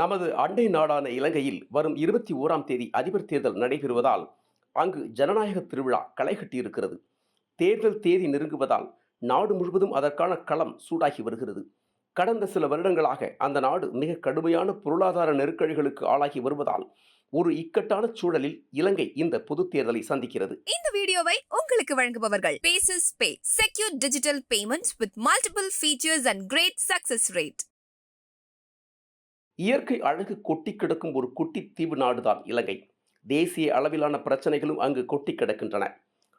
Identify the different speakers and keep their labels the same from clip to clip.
Speaker 1: நமது அண்டை நாடான இலங்கையில் வரும் இருபத்தி ஓராம் தேதி அதிபர் தேர்தல் நடைபெறுவதால் அங்கு ஜனநாயக திருவிழா களை கட்டியிருக்கிறது. தேர்தல் தேதி நெருங்குவதால் நாடு முழுவதும் அதற்கான களம் சூடாகி வருகிறது. கடந்த சில வருடங்களாக அந்த நாடு மிக கடுமையான பொருளாதார நெருக்கடிகளுக்கு ஆளாகி வருவதால் ஒரு இக்கட்டான சூழலில் இலங்கை இந்த பொதுத் தேர்தலை சந்திக்கிறது.
Speaker 2: இந்த வீடியோவை உங்களுக்கு வழங்குபவர்கள் bases pay secure digital payments with multiple features and great success rate
Speaker 1: இயற்கை அழகு கொட்டி கிடக்கும் ஒரு குட்டி தீவு நாடுதான் இலங்கை. தேசிய அளவிலான பிரச்சனைகளும் அங்கு கொட்டி கிடக்கின்றன.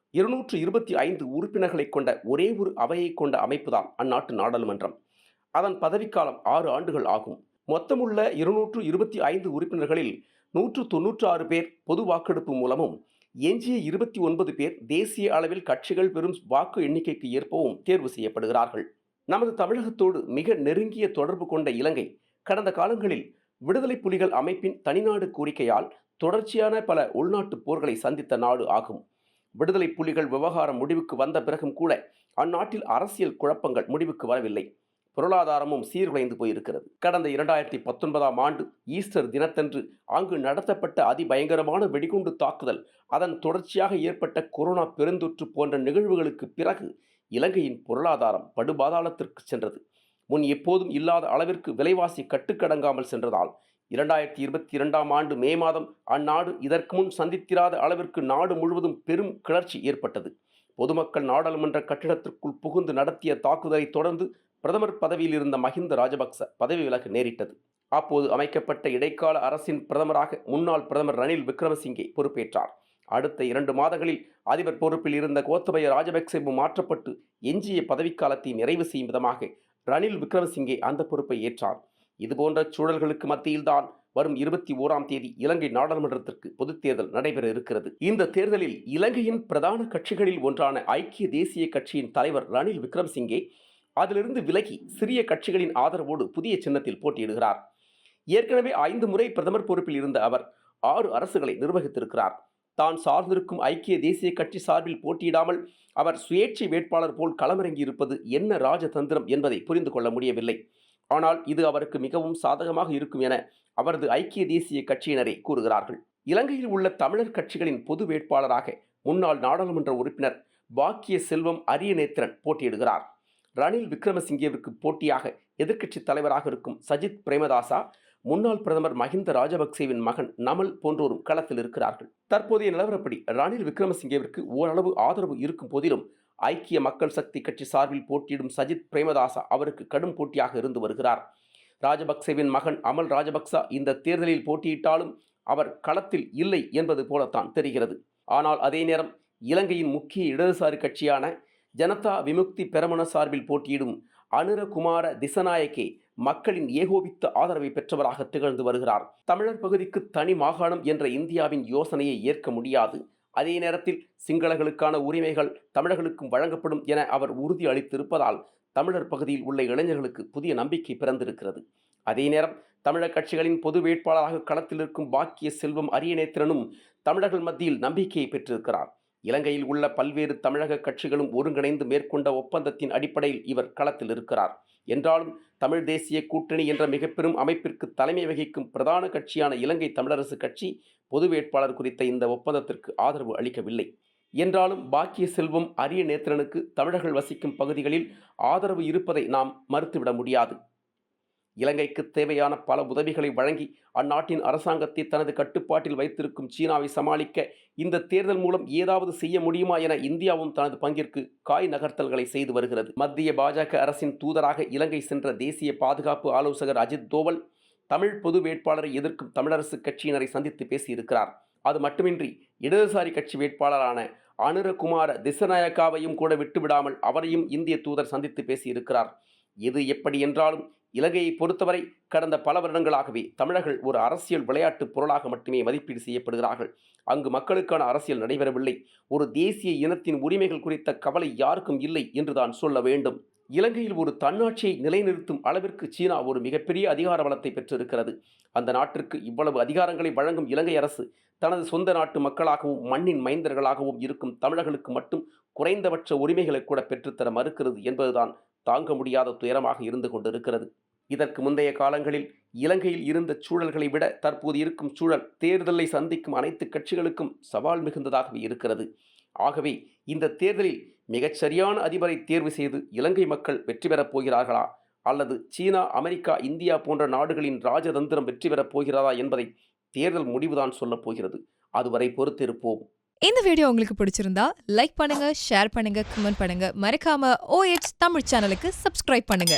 Speaker 1: இருநூற்று இருபத்தி ஐந்து உறுப்பினர்களை கொண்ட ஒரே ஒரு அவையை கொண்ட அமைப்புதான் அந்நாட்டு நாடாளுமன்றம். அதன் பதவிக்காலம் ஆறு ஆண்டுகள் ஆகும். மொத்தமுள்ள இருநூற்று இருபத்தி ஐந்து உறுப்பினர்களில் நூற்று தொன்னூற்று ஆறு பேர் பொது வாக்கெடுப்பு மூலமும் எஞ்சிய இருபத்தி ஒன்பது பேர் தேசிய அளவில் கட்சிகள் பெறும் வாக்கு எண்ணிக்கைக்கு ஏற்பவும் தேர்வு செய்யப்படுகிறார்கள். நமது தமிழகத்தோடு மிக நெருங்கிய தொடர்பு கொண்ட இலங்கை கடந்த காலங்களில் விடுதலை புலிகள் அமைப்பின் தனிநாடு கோரிக்கையால் தொடர்ச்சியான பல உள்நாட்டு போர்களை சந்தித்த நாடு ஆகும். விடுதலை புலிகள் விவகாரம் முடிவுக்கு வந்த பிறகும் கூட அந்நாட்டில் அரசியல் குழப்பங்கள் முடிவுக்கு வரவில்லை. பொருளாதாரமும் சீர்குலைந்து போயிருக்கிறது. கடந்த இரண்டாயிரத்தி பத்தொன்பதாம் ஆண்டு ஈஸ்டர் தினத்தன்று அங்கு நடத்தப்பட்ட அதிபயங்கரமான வெடிகுண்டு தாக்குதல் அதன் தொடர்ச்சியாக ஏற்பட்ட கொரோனா பெருந்தொற்று போன்ற நிகழ்வுகளுக்கு பிறகு இலங்கையின் பொருளாதாரம் படுபாதாளத்திற்கு சென்றது. முன் எப்போதும் இல்லாத அளவிற்கு விலைவாசி கட்டுக்கடங்காமல் சென்றதால் இரண்டாயிரத்தி இருபத்தி இரண்டாம் ஆண்டு மே மாதம் அந்நாடு இதற்கு முன் சந்தித்திராத அளவிற்கு நாடு முழுவதும் பெரும் கிளர்ச்சி ஏற்பட்டது. பொதுமக்கள் நாடாளுமன்ற கட்டிடத்திற்குள் புகுந்து நடத்திய தாக்குதலை தொடர்ந்து பிரதமர் பதவியில் இருந்த மஹிந்த ராஜபக்ச பதவி விலக நேரிட்டது. அப்போது அமைக்கப்பட்ட இடைக்கால அரசின் பிரதமராக முன்னாள் பிரதமர் ரணில் விக்ரமசிங்கே பொறுப்பேற்றார். அடுத்த இரண்டு மாதங்களில் அதிபர் பொறுப்பில் இருந்த கோத்தபய ராஜபக்சேவும் மாற்றப்பட்டு எஞ்சிய பதவிக்காலத்தை நிறைவு செய்யும் விதமாக ரணில் விக்ரமசிங்கே அந்த பொறுப்பை ஏற்றார். இதுபோன்ற சூழல்களுக்கு மத்தியில்தான் வரும் இருபத்தி ஓராம் தேதி இலங்கை நாடாளுமன்றத்திற்கு பொதுத் தேர்தல் நடைபெற இருக்கிறது. இந்த தேர்தலில் இலங்கையின் பிரதான கட்சிகளில் ஒன்றான ஐக்கிய தேசிய கட்சியின் தலைவர் ரணில் விக்ரமசிங்கே அதிலிருந்து விலகி சிறிய கட்சிகளின் ஆதரவோடு புதிய சின்னத்தில் போட்டியிடுகிறார். ஏற்கனவே ஐந்து முறை பிரதமர் பொறுப்பில் இருந்த அவர் ஆறு அரசுகளை நிர்வகித்திருக்கிறார். தான் சார்ந்திருக்கும் ஐக்கிய தேசிய கட்சி சார்பில் போட்டியிடாமல் அவர் சுயேட்சை வேட்பாளர் போல் களமிறங்கியிருப்பது என்ன ராஜதந்திரம் என்பதை புரிந்து கொள்ள முடியவில்லை. ஆனால் இது அவருக்கு மிகவும் சாதகமாக இருக்கும் என அவரது ஐக்கிய தேசிய கட்சியினரே கூறுகிறார்கள். இலங்கையில் உள்ள தமிழர் கட்சிகளின் பொது வேட்பாளராக முன்னாள் நாடாளுமன்ற உறுப்பினர் பாக்கிய செல்வம் அரியநேத்திரன் போட்டியிடுகிறார். ரணில் விக்ரமசிங்கேவிற்கு போட்டியாக எதிர்க்கட்சித் தலைவராக இருக்கும் சஜித் பிரேமதாசா முன்னாள் பிரதமர் மஹிந்த ராஜபக்சேவின் மகன் நமல் போன்றோரும் களத்தில் இருக்கிறார்கள். தற்போதைய நிலவரப்படி ரணில் விக்ரமசிங்கேவிற்கு ஓரளவு ஆதரவு இருக்கும் போதிலும் ஐக்கிய மக்கள் சக்தி கட்சி சார்பில் போட்டியிடும் சஜித் பிரேமதாசா அவருக்கு கடும் போட்டியாக இருந்து வருகிறார். ராஜபக்சேவின் மகன் அமல் ராஜபக்சா இந்த தேர்தலில் போட்டியிட்டாலும் அவர் களத்தில் இல்லை என்பது போலத்தான் தெரிகிறது. ஆனால் அதே நேரம் இலங்கையின் முக்கிய இடதுசாரி கட்சியான ஜனதா விமுக்தி பெரமுன சார்பில் போட்டியிடும் அனுரகுமார திசநாயக்கே மக்களின் ஏகோபித்த ஆதரவை பெற்றவராக திகழ்ந்து வருகிறார். தமிழர் பகுதிக்கு தனி மாகாணம் என்ற இந்தியாவின் யோசனையை ஏற்க முடியாது. அதே நேரத்தில் சிங்களர்களுக்கான உரிமைகள் தமிழர்களுக்கும் வழங்கப்படும் என அவர் உறுதி அளித்திருப்பதால் தமிழர் பகுதியில் உள்ள இளைஞர்களுக்கு புதிய நம்பிக்கை பிறந்திருக்கிறது. அதே நேரம் தமிழர் கட்சிகளின் பொது வேட்பாளராக களத்தில் இருக்கும் பாக்கிய செல்வம் அரியநேத்திரனும் தமிழர்கள் மத்தியில் நம்பிக்கையை பெற்றிருக்கிறார். இலங்கையில் உள்ள பல்வேறு தமிழக கட்சிகளும் ஒருங்கிணைந்து மேற்கொண்ட ஒப்பந்தத்தின் அடிப்படையில் இவர் களத்தில் இருக்கிறார். என்றாலும் தமிழ் தேசிய கூட்டணி என்ற மிக பெரும் அமைப்பிற்கு தலைமை வகிக்கும் பிரதான கட்சியான இலங்கை தமிழரசு கட்சி பொது வேட்பாளர் குறித்த இந்த ஒப்பந்தத்திற்கு ஆதரவு அளிக்கவில்லை. என்றாலும் பாக்கிய செல்வம் அரிய நேத்திரனுக்கு தமிழர்கள் வசிக்கும் பகுதிகளில் ஆதரவு இருப்பதை நாம் மறுத்துவிட முடியாது. இலங்கைக்கு தேவையான பல உதவிகளை வழங்கி அந்நாட்டின் அரசாங்கத்தை தனது கட்டுப்பாட்டில் வைத்திருக்கும் சீனாவை சமாளிக்க இந்த தேர்தல் மூலம் ஏதாவது செய்ய முடியுமா என இந்தியாவும் தனது பங்கிற்கு காய் நகர்த்தல்களை செய்து வருகிறது. மத்திய பாஜக அரசின் தூதராக இலங்கை சென்ற தேசிய பாதுகாப்பு ஆலோசகர் அஜித் தோவல் தமிழ் பொது வேட்பாளரை எதிர்க்கும் தமிழரசு கட்சியினரை சந்தித்து பேசியிருக்கிறார். அது மட்டுமின்றி இடதுசாரி கட்சி வேட்பாளரான அனுரகுமார திசநாயக்காவையும் கூட விட்டுவிடாமல் அவரையும் இந்திய தூதர் சந்தித்து பேசியிருக்கிறார். இது எப்படி என்றாலும் இலங்கையை பொறுத்தவரை கடந்த பல வருடங்களாகவே தமிழர்கள் ஒரு அரசியல் விளையாட்டு பொருளாக மட்டுமே மதிப்பீடு செய்யப்படுகிறார்கள். அங்கு மக்களுக்கான அரசியல் நடைபெறவில்லை. ஒரு தேசிய இனத்தின் உரிமைகள் குறித்த கவலை யாருக்கும் இல்லை என்றுதான் சொல்ல வேண்டும். இலங்கையில் ஒரு தன்னாட்சியை நிலைநிறுத்தும் அளவிற்கு சீனா ஒரு மிகப்பெரிய அதிகார வளத்தை பெற்றிருக்கிறது. அந்த நாட்டிற்கு இவ்வளவு அதிகாரங்களை வழங்கும் இலங்கை அரசு தனது சொந்த நாட்டு மக்களாகவும் மண்ணின் மைந்தர்களாகவும் இருக்கும் தமிழர்களுக்கு மட்டும் குறைந்தபட்ச உரிமைகளை கூட பெற்றுத்தர மறுக்கிறது என்பதுதான் தாங்க முடியாத துயரமாக இருந்து கொண்டிருக்கிறது. இதற்கு முந்தைய காலங்களில் இலங்கையில் இருந்த சூழல்களை விட தற்போது இருக்கும் சூழல் தேர்தலை சந்திக்கும் அனைத்து கட்சிகளுக்கும் சவால் மிகுந்ததாகவே இருக்கிறது. ஆகவே இந்த தேர்தலில் மிகச்சரியான அதிபரை தேர்வு செய்து இலங்கை மக்கள் வெற்றி பெறப் போகிறார்களா? அல்லது சீனா அமெரிக்கா இந்தியா போன்ற நாடுகளின் ராஜதந்திரம் வெற்றி பெறப் போகிறதா என்பதை தேர்தல் முடிவுதான் சொல்லப் போகிறது. அதுவரை பொறுத்திருப்போம்.
Speaker 2: இந்த வீடியோ உங்களுக்கு பிடிச்சிருந்தா லைக் பண்ணுங்க ஷேர் பண்ணுங்க கமெண்ட் பண்ணுங்க. மறக்காம ஓஎச் தமிழ் சேனலுக்கு சப்ஸ்கிரைப் பண்ணுங்க.